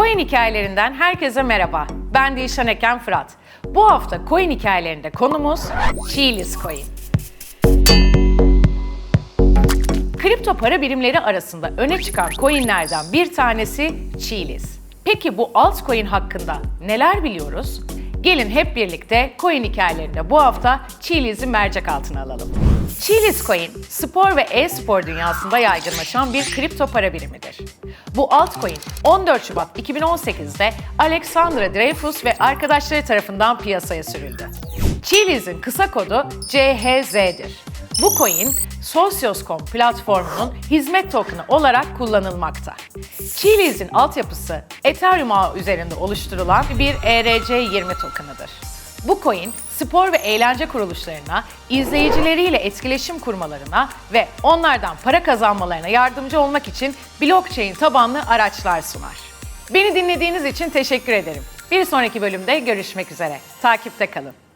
Coin hikayelerinden herkese merhaba. Ben Dilşan Eken Fırat. Bu hafta coin hikayelerinde konumuz Chiliz Coin. Kripto para birimleri arasında öne çıkan coinlerden bir tanesi Chiliz. Peki bu altcoin hakkında neler biliyoruz? Gelin hep birlikte coin hikayelerinde bu hafta Chiliz'i mercek altına alalım. Chiliz Coin, spor ve e-spor dünyasında yaygınlaşan bir kripto para birimidir. Bu altcoin 14 Şubat 2018'de Alexandra Dreyfus ve arkadaşları tarafından piyasaya sürüldü. Chiliz'in kısa kodu CHZ'dir. Bu coin, Socios.com platformunun hizmet token'ı olarak kullanılmakta. Chiliz'in altyapısı Ethereum ağı üzerinde oluşturulan bir E ERC20 token'ıdır. Bu coin, spor ve eğlence kuruluşlarına, izleyicileriyle etkileşim kurmalarına ve onlardan para kazanmalarına yardımcı olmak için blockchain tabanlı araçlar sunar. Beni dinlediğiniz için teşekkür ederim. Bir sonraki bölümde görüşmek üzere. Takipte kalın.